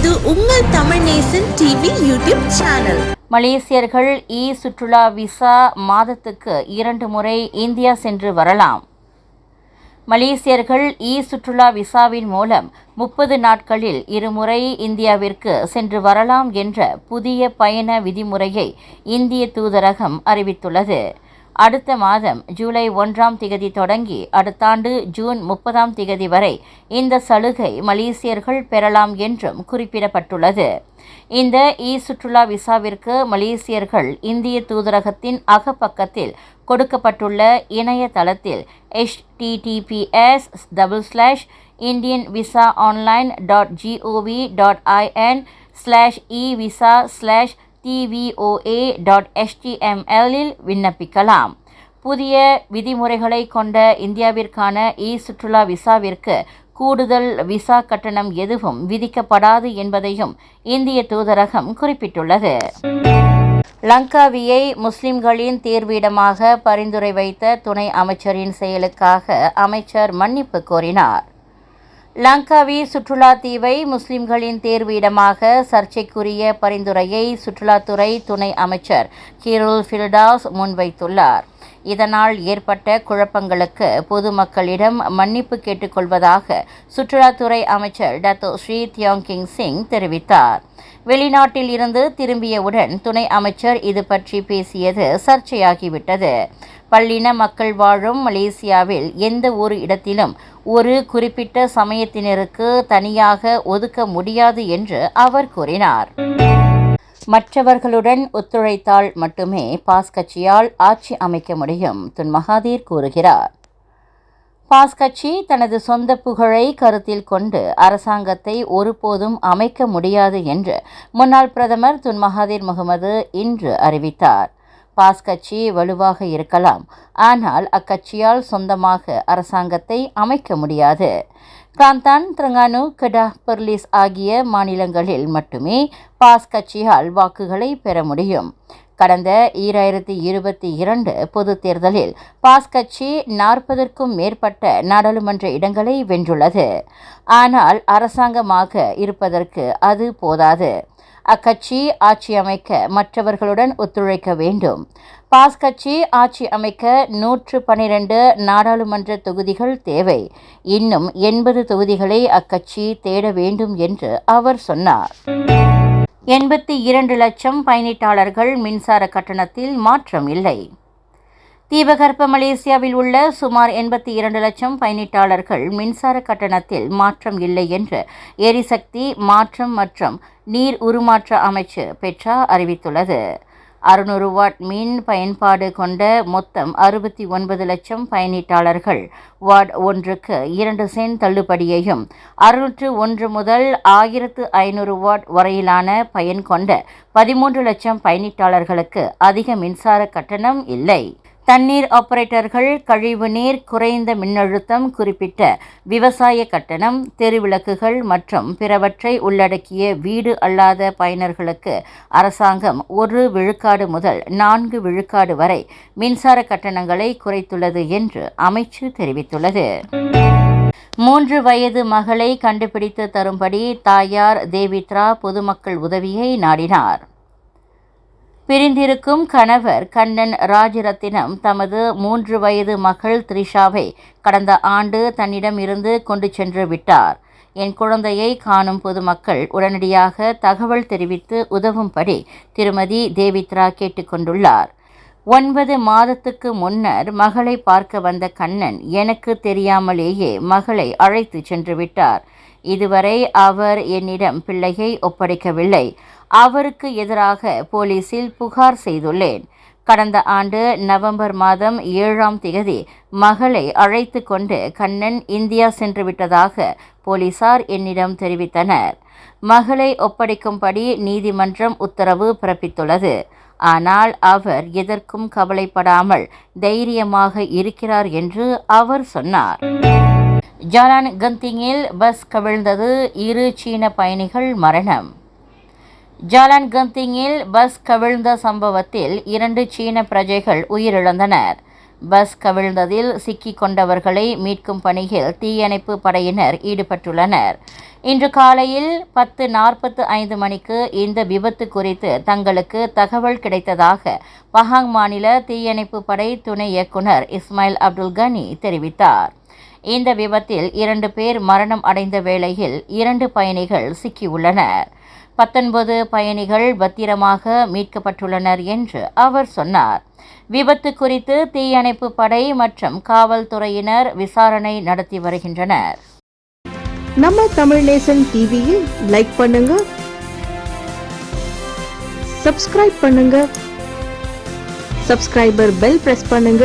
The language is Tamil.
இது உங்கள் Tamil Nesan TV YouTube channel. மலேசியர்கள் e சுற்றுலா விசா மாதத்துக்கு இரண்டு முறை இந்தியா சென்று வரலாம். மலேசியர்கள் இ சுற்றுலா விசாவின் மூலம் முப்பது நாட்களில் இருமுறை இந்தியாவிற்கு சென்று வரலாம் என்ற புதிய பயண விதிமுறையை இந்திய தூதரகம் அறிவித்துள்ளது. அடுத்த மாதம் ஜூலை ஒன்றாம் திகதி தொடங்கி அடுத்த ஆண்டு ஜூன் முப்பதாம் திகதி வரை இந்த சலுகை மலேசியர்கள் பெறலாம் என்றும் குறிப்பிடப்பட்டுள்ளது. இந்த இ சுற்றுலா விசாவிற்கு மலேசியர்கள் இந்திய தூதரகத்தின் அகப்பக்கத்தில் கொடுக்கப்பட்டுள்ள இணையதளத்தில் HTTPS double slash Indian visa online dot GOV dot IN slash e visa slash TVOA dot எஸ்டிஎம்எல்லில் விண்ணப்பிக்கலாம். புதிய விதிமுறைகளை கொண்ட இந்தியாவிற்கான இ சுற்றுலா விசாவிற்கு கூடுதல் விசா கட்டணம் எதுவும் விதிக்கப்படாது என்பதையும் இந்திய தூதரகம் குறிப்பிட்டுள்ளது. லங்காவியை முஸ்லிம்களின் தீர்வீடமாக பரிந்துரை வைத்த துணை அமைச்சரின் செயலுக்காக அமைச்சர் மன்னிப்பு கோரினார். லங்காவி சுற்றுலா தீவை முஸ்லிம்களின் தேர்வு இடமாக சர்ச்சைக்குரிய பரிந்துரையை சுற்றுலாத்துறை துணை அமைச்சர் கீருல் ஃபில்டாஸ் முன்வைத்துள்ளார். இதனால் ஏற்பட்ட குழப்பங்களுக்கு பொதுமக்களிடம் மன்னிப்பு கேட்டுக்கொள்வதாக சுற்றுலாத்துறை அமைச்சர் டத்தோ ஸ்ரீ தியோங்கிங் சிங் தெரிவித்தார். வெளிநாட்டில் இருந்து திரும்பியவுடன் துணை அமைச்சர் இது பற்றி பேசியது சர்ச்சையாகிவிட்டது. பல்லின மக்கள் வாழும் மலேசியாவில் எந்த ஒரு இடத்திலும் ஒரு குறிப்பிட்ட சமயத்தினருக்கு தனியாக ஒதுக்க முடியாது என்று அவர் கூறினார். மற்றவர்களுடன் ஒத்துழைத்தால் மட்டுமே பாஸ் கட்சியால் ஆட்சி அமைக்க முடியும் துன் மகாதீர் கூறுகிறார். பாஸ் கட்சி தனது சொந்த புகழை கருத்தில் கொண்டு அரசாங்கத்தை ஒருபோதும் அமைக்க முடியாது என்று முன்னாள் பிரதமர் துன் மகாதீர் முகமது இன்று அறிவித்தார். பாஸ் கட்சி வலுவாக இருக்கலாம். ஆனால் அக்கட்சியால் சொந்தமாக அரசாங்கத்தை அமைக்க முடியாது. காந்தான் திரங்கானு கடா பெர்லிஸ் ஆகிய மாநிலங்களில் மட்டுமே பாஸ் கட்சியால் வாக்குகளை பெற முடியும். கடந்த ஈராயிரத்தி இருபத்தி இரண்டு பொது தேர்தலில் பாஸ் கட்சி நாற்பதற்கும் மேற்பட்ட நாடாளுமன்ற இடங்களை வென்றுள்ளது. ஆனால் அரசாங்கமாக இருப்பதற்கு அது போதாது. அக்கட்சி ஆட்சி அமைக்க மற்றவர்களுடன் ஒத்துழைக்க வேண்டும். பாஸ் கட்சி ஆட்சி அமைக்க நூற்று பனிரெண்டு நாடாளுமன்ற தொகுதிகள் தேவை. இன்னும் எண்பது தொகுதிகளை அக்கட்சி தேட வேண்டும் என்று அவர் சொன்னார். எண்பத்தி இரண்டு லட்சம் பயணிட்டாளர்கள் மின்சார கட்டணத்தில் மாற்றம் இல்லை. தீபகற்ப மலேசியாவில் உள்ள சுமார் எண்பத்தி இரண்டு லட்சம் பயணிட்டாளர்கள் மின்சார கட்டணத்தில் மாற்றம் இல்லை என்று எரிசக்தி மாற்றம் மற்றும் நீர் உருமாற்ற அமைச்சு பெட்ரா அறிவித்துள்ளது. அறுநூறு வாட் மின் பயன்பாடு கொண்ட மொத்தம் அறுபத்தி ஒன்பது லட்சம் பயணிட்டாளர்கள் வார்டு ஒன்றுக்கு இரண்டு சென்ட் தள்ளுபடியையும் அறுநூற்று ஒன்று முதல் ஆயிரத்து ஐநூறு வாட் வரையிலான பயன் கொண்ட பதிமூன்று லட்சம் பயணிட்டாளர்களுக்கு அதிக மின்சார கட்டணம் இல்லை. தண்ணீர் ஆபரேட்டர்கள் கழிவுநீர் குறைந்த மின்னழுத்தம் குறிப்பிட்ட விவசாய கட்டணம் தெருவிளக்குகள் மற்றும் பிறவற்றை உள்ளடக்கிய வீடு அல்லாத பயனர்களுக்கு அரசாங்கம் ஒரு விழுக்காடு முதல் நான்கு விழுக்காடு வரை மின்சார கட்டணங்களை குறைத்துள்ளது என்று அமைச்சு தெரிவித்துள்ளது. மூன்று வயது மகளை கண்டுபிடித்து தரும்படி தாயார் தேவித்ரா பொதுமக்கள் உதவியை நாடினார். பிரிந்திருக்கும் கணவர் கண்ணன் ராஜரத்தினம் தமது மூன்று வயது மகள் த்ரிஷாவை கடந்த ஆண்டு தன்னிடம் இருந்து கொண்டு சென்று விட்டார். என் குழந்தையை காணும் பொதுமக்கள் உடனடியாக தகவல் தெரிவித்து உதவும்படி திருமதி தேவித்ரா கேட்டுக்கொண்டுள்ளார். ஒன்பது மாதத்துக்கு முன்னர் மகளை பார்க்க வந்த கண்ணன் எனக்கு தெரியாமலேயே மகளை அழைத்து சென்று விட்டார். இதுவரை அவர் என்னிடம் பிள்ளையை ஒப்படைக்கவில்லை. அவருக்கு எதிராக போலீசில் புகார் செய்துள்ளேன். கடந்த ஆண்டு நவம்பர் மாதம் ஏழாம் திகதி மகளை அழைத்து கொண்டு கண்ணன் இந்தியா சென்று விட்டதாக போலீசார் என்னிடம் தெரிவித்தனர். மகளை ஒப்படைக்கும்படி நீதிமன்றம் உத்தரவு பிறப்பித்துள்ளது. ஆனால் அவர் எதற்கும் கவலைப்படாமல் தைரியமாக இருக்கிறார் என்று அவர் சொன்னார். ஜாலான் கந்திங்கில் பஸ் கவிழ்ந்தது இரு சீன பயணிகள் மரணம். ஜாலான் கந்திங்கில் பஸ் கவிழ்ந்த சம்பவத்தில் இரண்டு சீன பிரஜைகள் உயிரிழந்தனர். பஸ் கவிழ்ந்ததில் சிக்கிக் கொண்டவர்களை மீட்கும் பணியில் தீயணைப்பு படையினர் ஈடுபட்டுள்ளனர். இன்று காலையில் பத்து நாற்பத்து ஐந்து மணிக்கு இந்த விபத்து குறித்து தங்களுக்கு தகவல் கிடைத்ததாக பஹாங் மாநில தீயணைப்பு படை துணை இயக்குனர் இஸ்மாயில் அப்துல் கனி தெரிவித்தார். இந்த விபத்தில் இரண்டு பேர் மரணம் அடைந்த வேளையில் இரண்டு பயணிகள் சிக்கியுள்ளனர். பத்தொன்பது பயணிகள் பத்திரமாக மீட்கப்பட்டுள்ளனர் என்று அவர் சொன்னார். விபத்து குறித்து தீயணைப்பு படை மற்றும் காவல்துறையினர் விசாரணை நடத்தி வருகின்றனர். நம்ம தமிழ் நேசன் டிவியில் லைக் பண்ணுங்க சப்ஸ்கிரைப் பண்ணுங்க சப்ஸ்கிரைபர் பெல் பிரஸ் பண்ணுங்க.